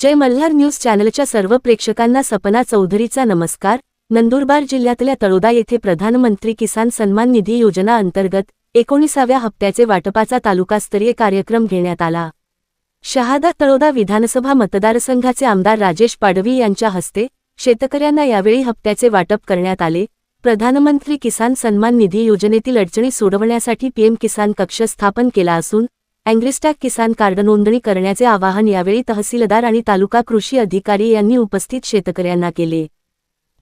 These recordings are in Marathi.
जय मल्हार न्यूज चॅनलच्या सर्व प्रेक्षकांना सपना चौधरीचा नमस्कार. नंदुरबार जिल्ह्यातल्या तळोदा येथे प्रधानमंत्री किसान सन्मान निधी योजना अंतर्गत एकोणीसाव्या हप्त्याचे वाटपाचा तालुकास्तरीय कार्यक्रम घेण्यात आला. शहादा तळोदा विधानसभा मतदारसंघाचे आमदार राजेश पाडवी यांच्या हस्ते शेतकऱ्यांना यावेळी हप्त्याचे वाटप करण्यात आले. प्रधानमंत्री किसान सन्मान निधी योजनेतील अडचणी सोडवण्यासाठी पीएम किसान कक्ष स्थापन केला असून अँग्रिस्टॅक किसान कार्ड नोंदणी करण्याचे आवाहन यावेळी तहसीलदार आणि तालुका कृषी अधिकारी यांनी उपस्थित शेतकऱ्यांना केले.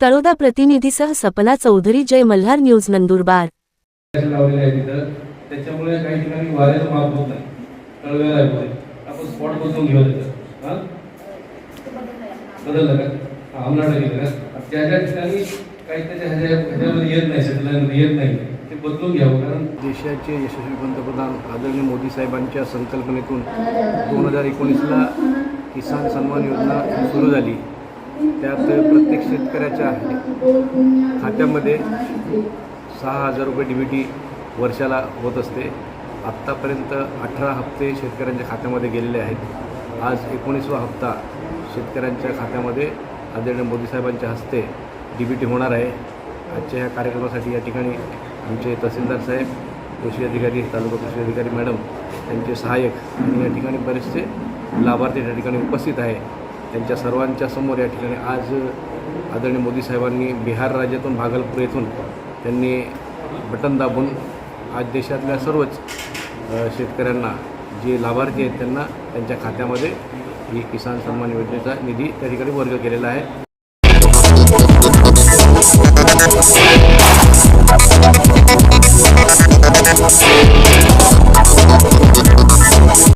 तळोदा प्रतिनिधीसह सपना चौधरी जय मल्हार न्यूज नंदुरबार. त्याच्यामुळे काही ठिकाणी वाऱ्याचं माप होत नाही. आपण स्पॉट हां? बदललं का? गेलं ज्या ठिकाणी काही त्याच्या ह्याच्या ह्याच्यामध्ये येत नाही शेतकऱ्यांमध्ये येत नाही. बदलून घ्यावं कारण देशाचे यशस्वी पंतप्रधान आदरणीय मोदी साहेबांच्या संकल्पनेतून दोन हजार एकोणीसला किसान सन्मान योजना सुरू झाली. त्यात प्रत्येक शेतकऱ्याच्या खात्यामध्ये सहा हजार रुपये डी बी टी वर्षाला होत असते. आत्तापर्यंत अठरा हप्ते शेतकऱ्यांच्या खात्यामध्ये गेलेले आहेत. आज एकोणीसवा हप्ता शेतकऱ्यांच्या खात्यामध्ये आदरणीय मोदी साहेबांच्या हस्ते डी बी टी होणार आहे. आजच्या ह्या कार्यक्रमासाठी या ठिकाणी आमचे तहसीलदार साहेब कृषी अधिकारी तालुका कृषी अधिकारी मॅडम त्यांचे सहाय्यक आणि या ठिकाणी बरेचसे लाभार्थी त्या ठिकाणी उपस्थित आहे. त्यांच्या सर्वांच्या समोर या ठिकाणी आज आदरणीय मोदी साहेबांनी बिहार राज्यातून भागलपूर येथून त्यांनी बटन दाबून आज देशातल्या सर्वच शेतकऱ्यांना जे लाभार्थी आहेत त्यांना त्यांच्या खात्यामध्ये ही किसान सन्मान योजनेचा निधी त्या ठिकाणी वर्ग केलेला आहे.